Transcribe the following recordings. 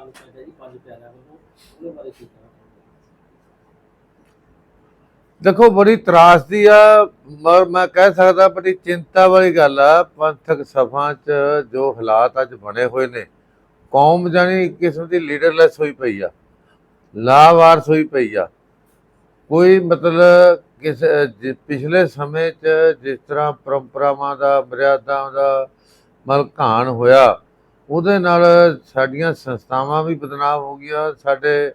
ਐਲਾਨ ਕੀਤਾ ਜੀ ਪੰਜ ਪਿਆਰਿਆਂ ਵੱਲੋਂ, ਉਹਦੇ ਬਾਰੇ ਕੀ ਕਹਿਣਾ ਦੇਖੋ, ਬੜੀ ਤਰਾਸਦੀ ਆ ਮਰ ਮੈਂ ਕਹਿ ਸਕਦਾ ਬੜੀ ਚਿੰਤਾ ਵਾਲੀ ਗੱਲ ਆ, ਪੰਥਕ ਸਫ਼ਾਂ 'ਚ ਜੋ ਹਾਲਾਤ ਅੱਜ ਬਣੇ ਹੋਏ ਨੇ, ਕੌਮ ਜਾਨੀ ਕਿਸਮ ਦੀ ਲੀਡਰਲੈਸ ਹੋਈ ਪਈ ਆ ਲਾਵਾਰਸ ਹੋਈ ਪਈ ਆ। ਕੋਈ ਮਤਲਬ ਕਿਸ ਪਿਛਲੇ ਸਮੇਂ 'ਚ ਜਿਸ ਤਰ੍ਹਾਂ ਪਰੰਪਰਾਵਾਂ ਦਾ ਮਰਿਆਦਾ ਦਾ ਮਲਕਾਨ ਹੋਇਆ ਉਹਦੇ ਨਾਲ ਸਾਡੀਆਂ ਸੰਸਥਾਵਾਂ ਵੀ ਬਦਨਾਮ ਹੋ ਗਈਆਂ। ਸਾਡੇ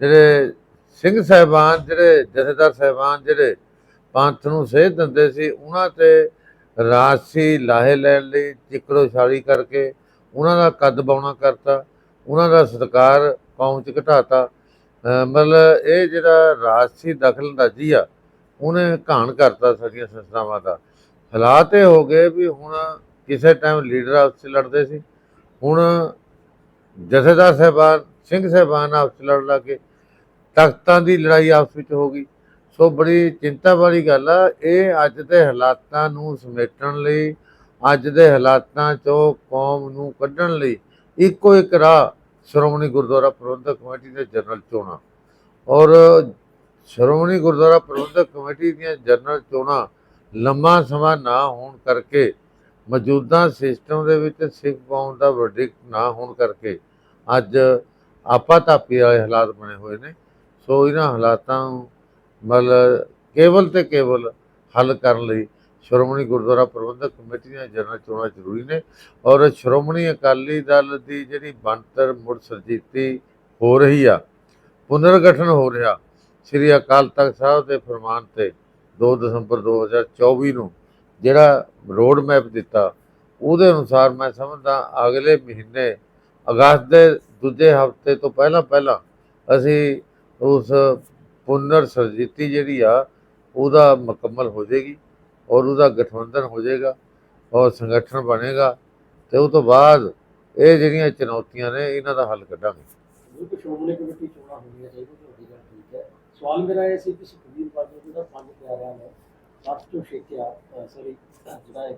ਜਿਹੜੇ ਸਿੰਘ ਸਾਹਿਬਾਨ, ਜਿਹੜੇ ਜਥੇਦਾਰ ਸਾਹਿਬਾਨ, ਜਿਹੜੇ ਪੰਥ ਨੂੰ ਸੇਧ ਦਿੰਦੇ ਸੀ, ਉਹਨਾਂ ਤੇ ਰਾਜਸੀ ਲਾਹੇ ਲੈਣ ਲਈ ਚਿਕੜੋ ਛਾਲੀ ਕਰਕੇ ਉਹਨਾਂ ਦਾ ਕੱਦ ਬਾਉਣਾ ਕਰਤਾ, ਉਹਨਾਂ ਦਾ ਸਤਿਕਾਰ ਕੌਮ ਚ ਘਟਾਤਾ। ਅਹ ਮਤਲਬ ਇਹ ਜਿਹੜਾ ਰਾਜਸੀ ਦਖਲਅੰਦਾਜ਼ੀ ਆ, ਉਹਨੇ ਘਾਣ ਕਰਤਾ ਸਾਡੀਆਂ ਸੰਸਥਾਵਾਂ ਦਾ। ਹਾਲਾਤ ਇਹ ਹੋ ਗਏ ਵੀ ਹੁਣ ਕਿਸੇ ਟਾਈਮ ਲੀਡਰ ਆਪਸ 'ਚ ਲੜਦੇ ਸੀ। ਹੁਣ ਜਥੇਦਾਰ ਸਾਹਿਬਾਨ, ਸਿੰਘ ਸਾਹਿਬਾਨ ਆਪਸ 'ਚ ਲੜਨ ਲੱਗੇ ਤਖਤਾਂ ਦੀ ਲੜਾਈ ਆਪਸ ਵਿੱਚ ਹੋ ਗਈ। ਸੋ ਬੜੀ ਚਿੰਤਾ ਵਾਲੀ ਗੱਲ ਆ, ਇਹ ਅੱਜ ਦੇ ਹਾਲਾਤਾਂ ਨੂੰ ਸਮੇਟਣ ਲਈ, ਅੱਜ ਦੇ ਹਾਲਾਤਾਂ ਚੋਂ ਕੌਮ ਨੂੰ ਕੱਢਣ ਲਈ ਇੱਕੋ ਇੱਕ ਰਾਹ ਸ਼੍ਰੋਮਣੀ ਗੁਰਦੁਆਰਾ ਪ੍ਰਬੰਧਕ ਕਮੇਟੀ ਦੇ ਜਨਰਲ ਚੋਣਾਂ। ਔਰ ਸ਼੍ਰੋਮਣੀ ਗੁਰਦੁਆਰਾ ਪ੍ਰਬੰਧਕ ਕਮੇਟੀ ਦੀਆਂ ਜਨਰਲ ਚੋਣਾਂ ਲੰਮਾ ਸਮਾਂ ਨਾ ਹੋਣ ਕਰਕੇ ਮੌਜੂਦਾ ਸਿਸਟਮ ਦੇ ਵਿੱਚ ਸਿੱਖ ਕੌਮ ਦਾ ਵਰਡਿਕਟ ਨਾ ਹੋਣ ਕਰਕੇ ਅੱਜ ਆਪਾ ਧਾਪੀ ਵਾਲੇ ਹਾਲਾਤ ਬਣੇ ਹੋਏ ਨੇ। ਸੋ ਇਹਨਾਂ ਹਾਲਾਤਾਂ ਨੂੰ ਮਤਲਬ ਕੇਵਲ ਤੇ ਕੇਵਲ ਹੱਲ ਕਰਨ ਲਈ ਸ਼੍ਰੋਮਣੀ ਗੁਰਦੁਆਰਾ ਪ੍ਰਬੰਧਕ ਕਮੇਟੀ ਦੀਆਂ ਜਨਰਲ ਚੋਣਾਂ ਜ਼ਰੂਰੀ ਨੇ ਔਰ ਸ਼੍ਰੋਮਣੀ ਅਕਾਲੀ ਦਲ ਦੀ ਜਿਹੜੀ ਬਣਤਰ ਮੁੜ ਸਰਜੀਤੀ ਹੋ ਰਹੀ ਆ, ਪੁਨਰਗਠਨ ਹੋ ਰਿਹਾ, ਸ੍ਰੀ ਅਕਾਲ ਤਖਤ ਸਾਹਿਬ ਦੇ ਫਰਮਾਨ ਤੇ 2 ਦਸੰਬਰ 2024 ਨੂੰ ਜਿਹੜਾ ਰੋਡ ਮੈਪ ਦਿੱਤਾ, ਉਹਦੇ ਅਨੁਸਾਰ ਮੈਂ ਸਮਝਦਾ ਅਗਲੇ ਮਹੀਨੇ ਅਗਸਤ ਦੇ ਦੂਜੇ ਹਫ਼ਤੇ ਤੋਂ ਪਹਿਲਾਂ ਪਹਿਲਾਂ ਅਸੀਂ ਉਸ ਪੁਨਰ ਸਰਜੀਤੀ ਜਿਹੜੀ ਆ, ਉਹਦਾ ਮੁਕੰਮਲ ਹੋ ਜਾਏਗੀ ਔਰ ਉਹਦਾ ਗਠਬੰਧਨ ਹੋ ਜਾਏਗਾ ਔਰ ਸੰਗਠਨ ਬਣੇਗਾ ਤੇ ਉਹ ਤੋਂ ਬਾਅਦ ਇਹ ਜਿਹੜੀਆਂ ਚੁਣੌਤੀਆਂ ਨੇ, ਇਹਨਾਂ ਦਾ ਹੱਲ ਕੱਢਾਂਗੇ। ਸ਼੍ਰੋਮਣੀ ਕਮੇਟੀ ਚੋਣਾਂ ਹੋਣੀਆਂ ਚਾਹੀਦੀਆਂ ਤੁਹਾਡੀ ਠੀਕ ਹੈ। ਸਵਾਲ ਮੇਰਾ ਇਹ ਸੀ ਕਿ ਸੁਖਬੀਰ ਬਾਦਲ ਦਾ ਪੰਜ ਪਿਆਰਿਆਂ ਨੇ ਸੱਤ ਤੋਂ ਛੇਕਿਆ ਸੌਰੀ ਜਿਹੜਾ ਹੈ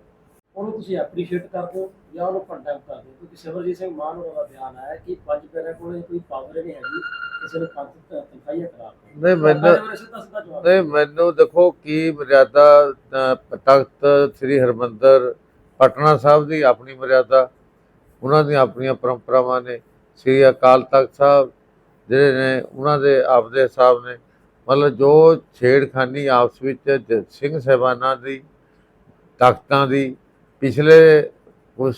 ਉਹਨੂੰ ਤੁਸੀਂ ਐਪਰੀਸ਼ੀਏਟ ਕਰਦੇ ਹੋ ਜਾਂ ਉਹਨੂੰ ਕੰਡੈਮ ਕਰਦੇ ਹੋ ਕਿਉਂਕਿ ਸਿਮਰਜੀਤ ਸਿੰਘ ਮਾਨ ਹੋਰਾਂ ਦਾ ਬਿਆਨ ਆਇਆ ਕਿ ਪੰਜ ਪਿਆਰਿਆਂ ਕੋਲ ਕੋਈ ਪਾਵਰ ਨਹੀਂ ਹੈਗੀ ਕਿਸੇ ਨੂੰ ਪੰਜ ਤਨਖਾਹੀਆ ਕਰਾ ਕੇ ਨਹੀਂ ਮੈਨੂੰ ਨਹੀਂ ਮੈਨੂੰ ਦੇਖੋ ਕੀ ਮਰਿਆਦਾ ਤਖਤ ਸ੍ਰੀ ਹਰਮੰਦਰ ਪਟਨਾ ਸਾਹਿਬ ਦੀ ਆਪਣੀ ਮਰਿਆਦਾ ਉਹਨਾਂ ਦੀਆਂ ਆਪਣੀਆਂ ਪਰੰਪਰਾਵਾਂ ਨੇ ਸ੍ਰੀ ਅਕਾਲ ਤਖਤ ਸਾਹਿਬ ਜਿਹੜੇ ਨੇ ਉਹਨਾਂ ਦੇ ਆਪਦੇ ਹਿਸਾਬ ਨੇ ਮਤਲਬ ਜੋ ਛੇੜਖਾਨੀ ਆਪਸ ਵਿੱਚ ਸਿੰਘ ਸਾਹਿਬਾਨਾਂ ਦੀ ਤਖਤਾਂ ਦੀ ਪਿਛਲੇ ਕੁਝ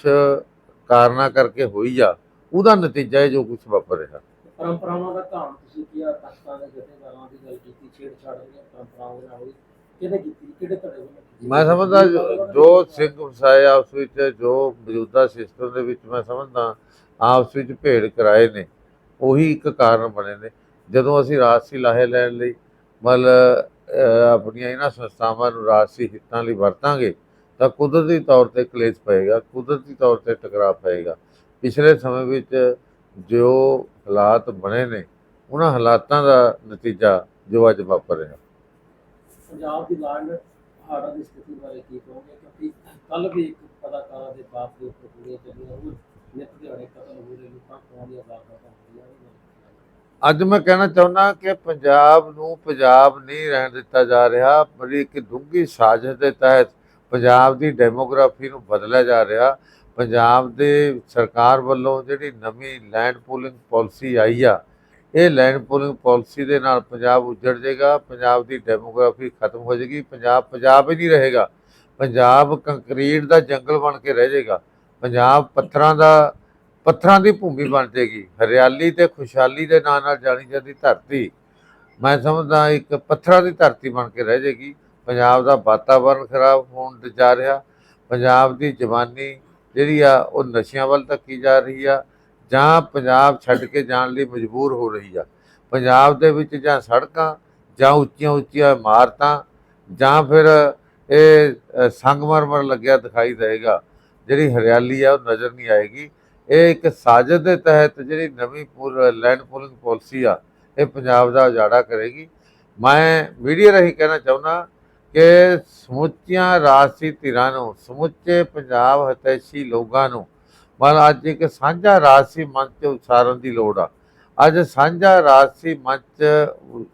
ਕਾਰਨਾਂ ਕਰਕੇ ਹੋਈ ਆ ਉਹਦਾ ਨਤੀਜਾ ਹੈ ਜੋ ਕੁਝ ਵਾਪਰ ਰਿਹਾ। ਪਰੰਪਰਾਵਾਂ ਦਾ ਘਾਣ ਤੁਸੀਂ ਕੀਆ ਤਖਤਾਂ ਦੇ ਜਥੇਦਾਰਾਂ ਦੀ ਗੱਲ ਕੀਤੀ ਛੇੜਛਾੜ ਦੀਆਂ ਪਰੰਪਰਾਵਾਂ ਦੇ ਨਾਲ ਹੋਈ ਕਿਹਨੇ ਕੀਤੀ ਕਿਹੜੇ ਧੜੇ ਮੈਂ ਸਮਝਦਾ ਜੋ ਸਿੰਘ ਵਸਾਏ ਆਪਸ ਵਿੱਚ ਜੋ ਮੌਜੂਦਾ ਸਿਸਟਮ ਦੇ ਵਿੱਚ ਮੈਂ ਸਮਝਦਾ ਆਪਸ ਵਿੱਚ ਭੇੜ ਕਰਾਏ ਨੇ ਉਹੀ ਇੱਕ ਕਾਰਨ ਬਣੇ ਨੇ। ਜਦੋਂ ਅਸੀਂ ਰਾਜਸੀ ਲਾਹੇ ਲੈਣ ਲਈ, ਮਤਲਬ ਆਪਣੀਆਂ ਇਹਨਾਂ ਸੰਸਥਾਵਾਂ ਨੂੰ ਰਾਜਸੀ ਹਿੱਤਾਂ ਲਈ ਵਰਤਾਂਗੇ, ਤਾਂ ਕੁਦਰਤੀ ਤੌਰ ਤੇ ਕਲੇਸ਼ ਪਏਗਾ, ਕੁਦਰਤੀ ਤੌਰ ਤੇ ਟਕਰਾਅ ਪਏਗਾ। ਪਿਛਲੇ ਸਮੇਂ ਵਿੱਚ ਜੋ ਹਾਲਾਤ ਬਣੇ ਨੇ, ਉਹਨਾਂ ਹਾਲਾਤਾਂ ਦਾ ਨਤੀਜਾ ਜੋ ਅੱਜ ਵਾਪਰ ਰਿਹਾ। ਪੰਜਾਬ ਦੀ ਲਾਂਡ ਹਾੜਾ ਦੀ ਸਥਿਤੀ ਬਾਰੇ ਕੀ ਕਹੋਗੇ? ਕਿਉਂਕਿ ਕੱਲ ਵੀ ਇੱਕ ਅਦਾਕਾਰਾ ਦੇ ਬਾਪ ਦੇ ਉੱਪਰ ਗੋਲੀਆਂ ਚੱਲੀਆਂ ਉਹ ਨਿਤ ਦਿਹਾੜੇ ਕਤਲ ਹੋ ਰਹੇ ਲੋਕਾਂ ਕੋਲ ਦੀਆਂ ਵਾਰਦਾਤਾਂ ਹੁੰਦੀਆਂ ਨੇ? ਅੱਜ ਮੈਂ ਕਹਿਣਾ ਚਾਹੁੰਦਾ ਕਿ ਪੰਜਾਬ ਨੂੰ ਪੰਜਾਬ ਨਹੀਂ ਰਹਿਣ ਦਿੱਤਾ ਜਾ ਰਿਹਾ ਬੜੀ ਇੱਕ ਡੂੰਘੀ ਸਾਜ਼ਿਸ਼ ਦੇ ਤਹਿਤ ਪੰਜਾਬ ਦੀ ਡੈਮੋਗ੍ਰਾਫੀ ਨੂੰ ਬਦਲਿਆ ਜਾ ਰਿਹਾ। ਪੰਜਾਬ ਦੇ ਸਰਕਾਰ ਵੱਲੋਂ ਜਿਹੜੀ ਨਵੀਂ ਲੈਂਡ ਪੂਲਿੰਗ ਪਾਲਿਸੀ ਆਈ ਆ, ਇਹ ਲੈਂਡ ਪੂਲਿੰਗ ਪਾਲਿਸੀ ਦੇ ਨਾਲ ਪੰਜਾਬ ਉੱਜੜ ਜਾਏਗਾ, ਪੰਜਾਬ ਦੀ ਡੈਮੋਗ੍ਰਾਫੀ ਖਤਮ ਹੋ ਜਾਏਗੀ, ਪੰਜਾਬ ਪੰਜਾਬ ਹੀ ਨਹੀਂ ਰਹੇਗਾ। ਪੰਜਾਬ ਕੰਕਰੀਟ ਦਾ ਜੰਗਲ ਬਣ ਕੇ ਰਹਿ ਜਾਏਗਾ। ਪੰਜਾਬ ਪੱਥਰਾਂ ਦਾ ਪੱਥਰਾਂ ਦੀ ਭੂਮੀ ਬਣ ਜਾਏਗੀ ਹਰਿਆਲੀ ਤੇ ਖੁਸ਼ਹਾਲੀ ਦੇ ਨਾਂ ਨਾਲ ਜਾਣੀ ਜਾਂਦੀ ਧਰਤੀ। ਮੈਂ ਸਮਝਦਾ ਇੱਕ ਪੱਥਰਾਂ ਦੀ ਧਰਤੀ ਬਣ ਕੇ ਰਹਿ ਜਾਏਗੀ ਪੰਜਾਬ ਦਾ ਵਾਤਾਵਰਣ ਖਰਾਬ ਹੋਣ ਤੇ ਜਾ ਰਿਹਾ। ਪੰਜਾਬ ਦੀ ਜਵਾਨੀ ਜਿਹੜੀ ਆ ਉਹ ਨਸ਼ਿਆਂ ਵੱਲ ਧੱਕੀ ਜਾ ਰਹੀ ਆ। ਜਾਂ ਪੰਜਾਬ ਛੱਡ ਕੇ ਜਾਣ ਲਈ ਮਜਬੂਰ ਹੋ ਰਹੀ ਆ। ਪੰਜਾਬ ਦੇ ਵਿੱਚ ਜਾਂ ਸੜਕਾਂ ਜਾਂ ਉੱਚੀਆਂ ਉੱਚੀਆਂ ਇਮਾਰਤਾਂ ਜਾਂ ਫਿਰ ਇਹ ਅ, ਸੰਗਮਰਮਰ ਲੱਗਿਆ ਦਿਖਾਈ ਦੇਗਾ ਜਿਹੜੀ ਹਰਿਆਲੀ ਆ ਉਹ ਨਜ਼ਰ ਨਹੀਂ ਆਏਗੀ। ਇਹ ਇੱਕ ਸਾਜ਼ਿਸ਼ ਦੇ ਤਹਿਤ ਜਿਹੜੀ ਨਵੀਂ ਲੈਂਡ ਪੂਲਿੰਗ ਪਾਲਿਸੀ ਆ, ਇਹ ਪੰਜਾਬ ਦਾ ਉਜਾੜਾ ਕਰੇਗੀ। ਮੈਂ ਮੀਡੀਆ ਰਾਹੀਂ ਕਹਿਣਾ ਚਾਹੁੰਦਾ ਕਿ ਸਮੁੱਚੀਆਂ ਰਾਜਸੀ ਧਿਰਾਂ ਨੂੰ, ਸਮੁੱਚੇ ਪੰਜਾਬ ਹਤੈਸ਼ੀ ਲੋਕਾਂ ਨੂੰ ਪਰ ਅੱਜ ਇੱਕ ਸਾਂਝਾ ਰਾਜਸੀ ਮੰਚ ਉਸਾਰਨ ਦੀ ਲੋੜ ਆ। ਅੱਜ ਸਾਂਝਾ ਰਾਜਸੀ ਮੰਚ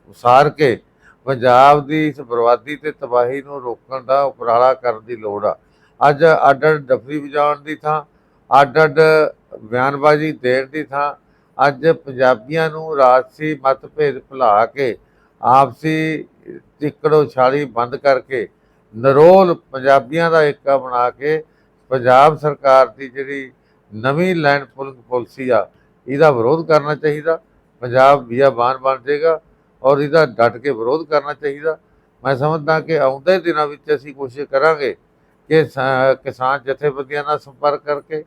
ਉਸਾਰ ਕੇ ਪੰਜਾਬ ਦੀ ਇਸ ਬਰਬਾਦੀ ਤੇ ਤਬਾਹੀ ਨੂੰ ਰੋਕਣ ਦਾ ਉਪਰਾਲਾ ਕਰਨ ਦੀ ਲੋੜ ਆ। ਅੱਜ ਅੱਡ ਅੱਡ ਡਫਰੀ ਵਜਾਉਣ ਦੀ ਥਾਂ ਅੱਡ ਅੱਡ ਬਿਆਨਬਾਜ਼ੀ ਦੇਣ ਦੀ ਥਾਂ ਅੱਜ ਪੰਜਾਬੀਆਂ ਨੂੰ ਰਾਜਸੀ ਮਤਭੇਦ ਭੁਲਾ ਕੇ, ਆਪਸੀ ਟਿਕੜੋ ਛਾਲੀ ਬੰਦ ਕਰਕੇ ਨਰੋਲ ਪੰਜਾਬੀਆਂ ਦਾ ਏਕਾ ਬਣਾ ਕੇ ਪੰਜਾਬ ਸਰਕਾਰ ਦੀ ਜਿਹੜੀ ਨਵੀਂ ਲੈਂਡ ਪੁਲਿੰਗ ਪਾਲਿਸੀ ਆ, ਇਹਦਾ ਵਿਰੋਧ ਕਰਨਾ ਚਾਹੀਦਾ। ਪੰਜਾਬ ਬੀਆਬਾਨ ਬਣ ਜਾਏਗਾ ਔਰ ਇਹਦਾ ਡਟ ਕੇ ਵਿਰੋਧ ਕਰਨਾ ਚਾਹੀਦਾ। ਮੈਂ ਸਮਝਦਾ ਕਿ ਆਉਂਦੇ ਦਿਨਾਂ ਵਿੱਚ ਅਸੀਂ ਕੋਸ਼ਿਸ਼ ਕਰਾਂਗੇ ਕਿ ਕਿਸਾਨ ਜਥੇਬੰਦੀਆਂ ਨਾਲ ਸੰਪਰਕ ਕਰਕੇ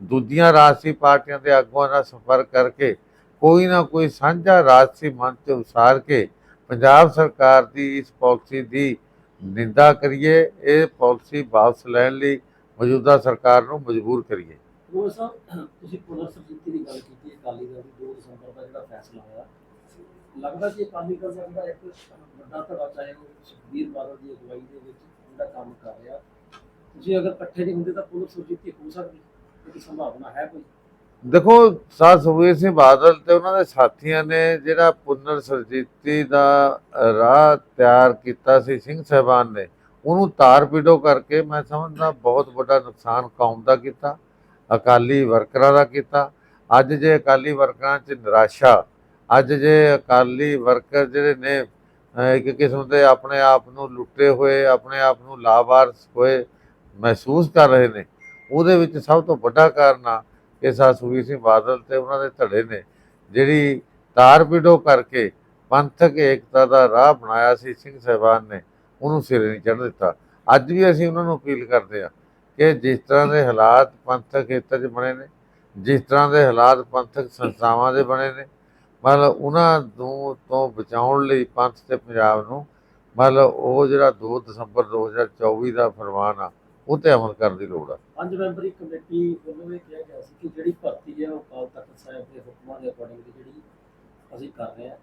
ਦੂਜੀਆਂ ਰਾਜਸੀ ਪਾਰਟੀਆਂ ਦੇ ਆਗੂਆਂ ਨਾਲ ਸੰਪਰਕ ਕਰਕੇ ਕੋਈ ਨਾ ਕੋਈ ਸਾਂਝਾ ਰਾਜਸੀ ਮੰਚ ਉਸਾਰ ਕੇ ਪੰਜਾਬ ਸਰਕਾਰ ਦੀ ਇਸ ਪਾਲਿਸੀ ਦੀ ਨਿੰਦਾ ਕਰੀਏ, ਇਹ ਪਾਲਿਸੀ ਵਾਪਸ ਲੈਣ ਲਈ ਮੌਜੂਦਾ ਸਰਕਾਰ ਨੂੰ ਮਜਬੂਰ ਕਰੀਏ। ਉਹ ਸਾਹਿਬ ਤੁਸੀਂ ਪੁਨਰ ਸਰਜੀਤੀ ਦੀ ਗੱਲ ਕੀਤੀ, ਅਕਾਲੀ ਦਲ ਦੀ 2 ਦਸੰਬਰ ਦਾ ਜਿਹੜਾ ਫੈਸਲਾ ਹੋਇਆ। ਲੱਗਦਾ ਕਿ ਅਕਾਲੀ ਦਲ ਦਾ ਜਿਹੜਾ ਇੱਕ ਵੱਡਾ ਧੜਾ ਚਾਹੇ ਉਹ ਸੁਖਬੀਰ ਬਾਦਲ ਦੀ ਅਗਵਾਈ ਦੇ ਵਿੱਚ ਜਿਹੜਾ ਕੰਮ ਕਰ ਰਿਹਾ। ਤੁਸੀਂ ਅਗਰ ਇਕੱਠੇ ਨਹੀਂ ਹੁੰਦੇ ਤਾਂ ਪੁਨਰ ਸਰਜੀਤੀ ਹੋ ਸਕਦੀ। ਇਹਦੀ ਸੰਭਾਵਨਾ ਹੈ ਕੋਈ? ਦੇਖੋ, ਸਾਧ ਸੁਖਬੀਰ ਸਿੰਘ ਬਾਦਲ ਤੇ ਉਹਨਾਂ ਦੇ ਸਾਥੀਆਂ ਨੇ ਜਿਹੜਾ ਪੁਨਰ ਸਰਜੀਤੀ ਦਾ ਰਾਹ ਤਿਆਰ ਕੀਤਾ ਸੀ, ਸਿੰਘ ਸਾਹਿਬਾਨ ਨੇ, ਉਹਨੂੰ ਤਾਰ ਪੀੜੋ ਕਰਕੇ ਮੈਂ ਸਮਝਦਾ ਬਹੁਤ ਵੱਡਾ ਨੁਕਸਾਨ ਕੌਮ ਦਾ ਕੀਤਾ, ਅਕਾਲੀ ਵਰਕਰਾਂ ਦਾ ਕੀਤਾ। ਅੱਜ ਜੇ ਅਕਾਲੀ ਵਰਕਰਾਂ 'ਚ ਨਿਰਾਸ਼ਾ, ਅੱਜ ਜੇ ਅਕਾਲੀ ਵਰਕਰ ਜਿਹੜੇ ਨੇ ਇੱਕ ਕਿਸਮ ਦੇ ਆਪਣੇ ਆਪ ਨੂੰ ਲੁੱਟੇ ਹੋਏ, ਆਪਣੇ ਆਪ ਨੂੰ ਲਾਵਾਰਸ ਹੋਏ ਮਹਿਸੂਸ ਕਰ ਰਹੇ ਨੇ ਉਹਦੇ ਵਿੱਚ ਸਭ ਤੋਂ ਵੱਡਾ ਕਾਰਨ ਆ ਕਿ ਸਾ ਸੁਖਬੀਰ ਸਿੰਘ ਬਾਦਲ ਤੇ ਉਹਨਾਂ ਦੇ ਧੜੇ ਨੇ, ਜਿਹੜੀ ਤਾਰ ਪਿੜੋ ਕਰਕੇ ਪੰਥਕ ਏਕਤਾ ਦਾ ਰਾਹ ਬਣਾਇਆ ਸੀ, ਸਿੰਘ ਸਾਹਿਬਾਨ ਨੇ, ਉਹਨੂੰ ਸਿਰੇ ਨਹੀਂ ਚੜ੍ਹ ਦਿੱਤਾ। ਅੱਜ ਵੀ ਅਸੀਂ ਉਹਨਾਂ ਨੂੰ ਅਪੀਲ ਕਰਦੇ ਆ ਕਿ ਜਿਸ ਤਰ੍ਹਾਂ ਦੇ ਹਾਲਾਤ ਪੰਥਕ ਖੇਤਰ 'ਚ ਬਣੇ ਨੇ, ਜਿਸ ਤਰ੍ਹਾਂ ਦੇ ਹਾਲਾਤ ਪੰਥਕ ਸੰਸਥਾਵਾਂ ਦੇ ਬਣੇ ਨੇ, ਮਤਲਬ ਉਹਨਾਂ ਨੂੰ ਤੋਂ ਬਚਾਉਣ ਲਈ ਪੰਥ ਤੇ ਪੰਜਾਬ ਨੂੰ, ਮਤਲਬ ਉਹ ਜਿਹੜਾ 2 ਦਸੰਬਰ 2024 ਦਾ ਫਰਮਾਨ ਆ ਉਹ ਤੇ ਅਮਲ ਕਰਨ ਦੀ ਲੋੜ ਆ। ਪੰਜ ਮੈਂਬਰੀ ਕਮੇਟੀ ਵੱਲੋਂ ਇਹ ਕਿਹਾ ਗਿਆ ਸੀ ਕਿ ਜਿਹੜੀ ਭਰਤੀ ਹੈ ਉਹ ਅਕਾਲ ਤਖਤ ਸਾਹਿਬ ਦੇ ਹੁਕਮਾਂ ਦੇ ਅਕੋਰਡਿੰਗ ਜਿਹੜੀ ਅਸੀਂ ਕਰ ਰਹੇ ਹਾਂ।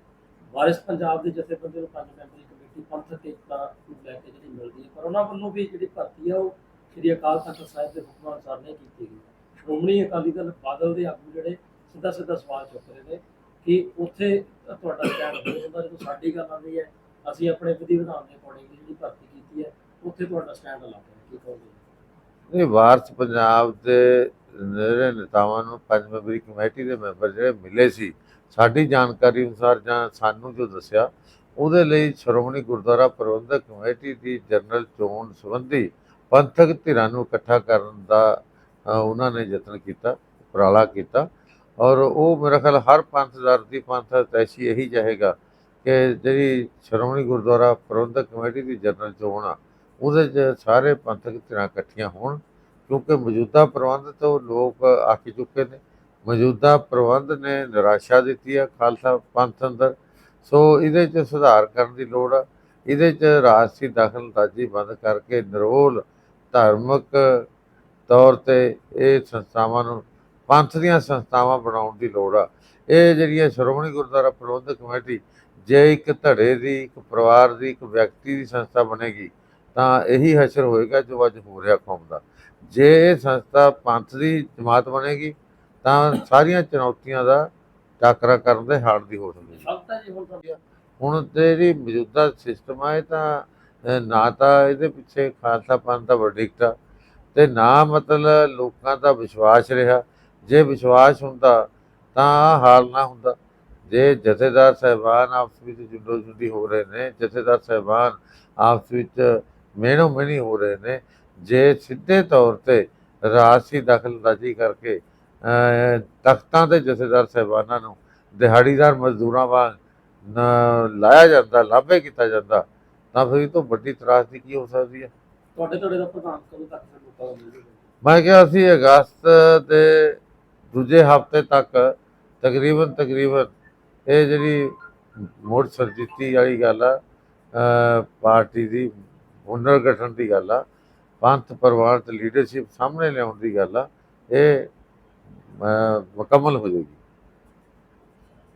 ਵਾਰਿਸ ਪੰਜਾਬ ਦੇ ਜਥੇਬੰਦੀ ਨੂੰ ਪੰਜ ਮੈਂਬਰੀ ਕਮੇਟੀ ਪੰਥਕ ਏਕਤਾ ਨੂੰ ਲੈ ਕੇ ਜਿਹੜੀ ਮਿਲਦੀ ਹੈ, ਪਰ ਉਹਨਾਂ ਵੱਲੋਂ ਵੀ ਜਿਹੜੀ ਭਰਤੀ ਹੈ ਉਹ ਸ੍ਰੀ ਅਕਾਲ ਤਖਤ ਸਾਹਿਬ ਦੇ ਹੁਕਮਾਂ ਅਨੁਸਾਰ ਨਹੀਂ ਕੀਤੀ ਗਈ। ਸ਼੍ਰੋਮਣੀ ਅਕਾਲੀ ਦਲ ਬਾਦਲ ਦੇ ਆਗੂ ਜਿਹੜੇ ਸਿੱਧਾ ਸਿੱਧਾ ਸਵਾਲ ਚੁੱਕ ਰਹੇ ਨੇ ਕਿ ਉੱਥੇ ਤੁਹਾਡਾ ਸਟੈਂਡ ਹੋ ਜਾਂਦਾ ਜਦੋਂ ਸਾਡੀ ਗੱਲ ਆਉਂਦੀ ਹੈ, ਅਸੀਂ ਆਪਣੇ ਵਿਧੀ ਵਿਧਾਨ ਦੇ ਅਕੋਰਡਿੰਗ ਜਿਹੜੀ ਭਰਤੀ ਕੀਤੀ ਹੈ, ਉੱਥੇ ਤੁਹਾਡਾ ਸਟੈਂਡ ਅਲੱਗ ਹੈ। ਕੀ ਕਹੋਗੇ ਇਹ ਵਾਰਸ ਪੰਜਾਬ ਦੇ ਜਿਹੜੇ ਨੇਤਾਵਾਂ ਨੂੰ ਪੰਜ ਮੈਂਬਰੀ ਕਮੇਟੀ ਦੇ ਮੈਂਬਰ ਜਿਹੜੇ ਮਿਲੇ ਸੀ ਸਾਡੀ ਜਾਣਕਾਰੀ ਅਨੁਸਾਰ ਜਾਂ ਸਾਨੂੰ ਜੋ ਦੱਸਿਆ ਉਹਦੇ ਲਈ ਸ਼੍ਰੋਮਣੀ ਗੁਰਦੁਆਰਾ ਪ੍ਰਬੰਧਕ ਕਮੇਟੀ ਦੀ ਜਨਰਲ ਚੋਣ ਸੰਬੰਧੀ ਪੰਥਕ ਧਿਰਾਂ ਨੂੰ ਇਕੱਠਾ ਕਰਨ ਦਾ ਅ, ਉਹਨਾਂ ਨੇ ਯਤਨ ਕੀਤਾ ਉਪਰਾਲਾ ਕੀਤਾ ਔਰ ਉਹ ਮੇਰਾ ਖਿਆਲ ਹਰ ਪੰਥ ਦੀ ਪੰਥ ਤੈਸੀ ਇਹੀ ਚਾਹੇਗਾ ਕਿ ਜਿਹੜੀ ਸ਼੍ਰੋਮਣੀ ਗੁਰਦੁਆਰਾ ਪ੍ਰਬੰਧਕ ਕਮੇਟੀ ਦੀ ਜਨਰਲ ਚੋਣ ਆ ਉਹਦੇ 'ਚ ਸਾਰੇ ਪੰਥਕ ਧਿਰਾਂ ਇਕੱਠੀਆਂ ਹੋਣ, ਕਿਉਂਕਿ ਮੌਜੂਦਾ ਪ੍ਰਬੰਧ ਤੋਂ ਲੋਕ ਅੱਕ ਚੁੱਕੇ ਨੇ। ਮੌਜੂਦਾ ਪ੍ਰਬੰਧ ਨੇ ਨਿਰਾਸ਼ਾ ਦਿੱਤੀ ਹੈ ਖਾਲਸਾ ਪੰਥ ਅੰਦਰ। ਸੋ ਇਹਦੇ 'ਚ ਸੁਧਾਰ ਕਰਨ ਦੀ ਲੋੜ ਆ। ਇਹਦੇ 'ਚ ਰਾਜਸੀ ਦਖਲਅੰਦਾਜ਼ੀ ਬੰਦ ਕਰਕੇ ਨਿਰੋਲ ਧਾਰਮਿਕ ਤੌਰ ਤੇ ਇਹ ਸੰਸਥਾਵਾਂ ਨੂੰ, ਪੰਥ ਦੀਆਂ ਸੰਸਥਾਵਾਂ ਬਣਾਉਣ ਦੀ ਲੋੜ ਆ। ਇਹ ਜਿਹੜੀਆਂ ਸ਼੍ਰੋਮਣੀ ਗੁਰਦੁਆਰਾ ਪ੍ਰਬੰਧਕ ਕਮੇਟੀ, ਜੇ ਇੱਕ ਧੜੇ ਦੀ, ਇੱਕ ਪਰਿਵਾਰ ਦੀ, ਇੱਕ ਵਿਅਕਤੀ ਦੀ ਸੰਸਥਾ ਬਣੇਗੀ ਤਾਂ ਇਹੀ ਹਸ਼ਰ ਹੋਏਗਾ ਜੋ ਅੱਜ ਹੋ ਰਿਹਾ ਕੌਮ ਦਾ। ਜੇ ਇਹ ਸੰਸਥਾ ਪੰਥ ਦੀ ਜਮਾਤ ਬਣੇਗੀ ਤਾਂ ਸਾਰੀਆਂ ਚੁਣੌਤੀਆਂ ਦਾ ਟਾਕਰਾ ਕਰਨ ਦੇ ਹਾਲ ਦੀ ਹੋ। ਸਕਦੀ ਹੁਣ ਜਿਹੜੀ ਮੌਜੂਦਾ ਸਿਸਟਮ ਆ ਇਹ ਤਾਂ ਨਾ ਤਾਂ ਇਹਦੇ ਪਿੱਛੇ ਖਾਲਸਾ ਪੰਥ ਦਾ ਵਰਡਿਕਟ ਆ ਤੇ ਨਾ ਮਤਲਬ ਲੋਕਾਂ ਦਾ ਵਿਸ਼ਵਾਸ ਰਿਹਾ। ਜੇ ਵਿਸ਼ਵਾਸ ਹੁੰਦਾ ਤਾਂ ਹਾਲ ਨਾ ਹੁੰਦਾ। ਜੇ ਜਥੇਦਾਰ ਸਾਹਿਬਾਨ ਆਪਸ ਵਿੱਚ ਜੁੱਡੋ ਜੁੱਡੀ ਹੋ ਰਹੇ ਨੇ ਜਥੇਦਾਰ ਸਾਹਿਬਾਨ ਆਪਸ ਵਿੱਚ ਮੇਣੋ ਮੇਣੀ ਹੋ ਰਹੇ ਨੇ। ਜੇ ਸਿੱਧੇ ਤੌਰ ਤੇ ਰਾਜਸੀ ਦਖਲਅੰਦਾਜ਼ੀ ਕਰਕੇ ਤਖਤਾਂ ਦੇ ਜਥੇਦਾਰ ਸਾਹਿਬਾਨਾਂ ਨੂੰ ਦਿਹਾੜੀਦਾਰ ਮਜ਼ਦੂਰਾਂ ਵਾਂਗ ਲਾਇਆ ਜਾਂਦਾ ਲਾਭੇ ਕੀਤਾ ਜਾਂਦਾ ਤਾਂ ਫਿਰ ਇਹ ਤੋਂ ਵੱਡੀ ਤਰਾਸਦੀ ਕੀ ਹੋ ਸਕਦੀ ਹੈ? ਤੁਹਾਡੇ ਤੁਹਾਡੇ ਦਾ ਪ੍ਰਧਾਨ ਕਦੋਂ ਤੱਕ ਲੋਕਾਂ ਦਾ ਮਿਲ ਜੂਗਾ ਮੈਂ ਕਿਹਾ ਅਸੀਂ ਅਗਸਤ ਦੇ ਦੂਜੇ ਹਫ਼ਤੇ ਤੱਕ ਤਕਰੀਬਨ ਤਕਰੀਬਨ ਇਹ ਜਿਹੜੀ ਮੋੜ ਸਰਜੀਤੀ ਵਾਲੀ ਗੱਲ ਆ ਪਾਰਟੀ ਦੀ ਪੁਨਰ ਗਠਨ ਦੀ ਗੱਲ ਆ, ਪੰਥ ਪਰਿਵਾਰ ਤੇ ਲੀਡਰਸ਼ਿਪ ਸਾਹਮਣੇ ਲਿਆਉਣ ਦੀ ਗੱਲ ਆ, ਇਹ ਮੁਕੰਮਲ ਹੋ ਜਾਏਗੀ।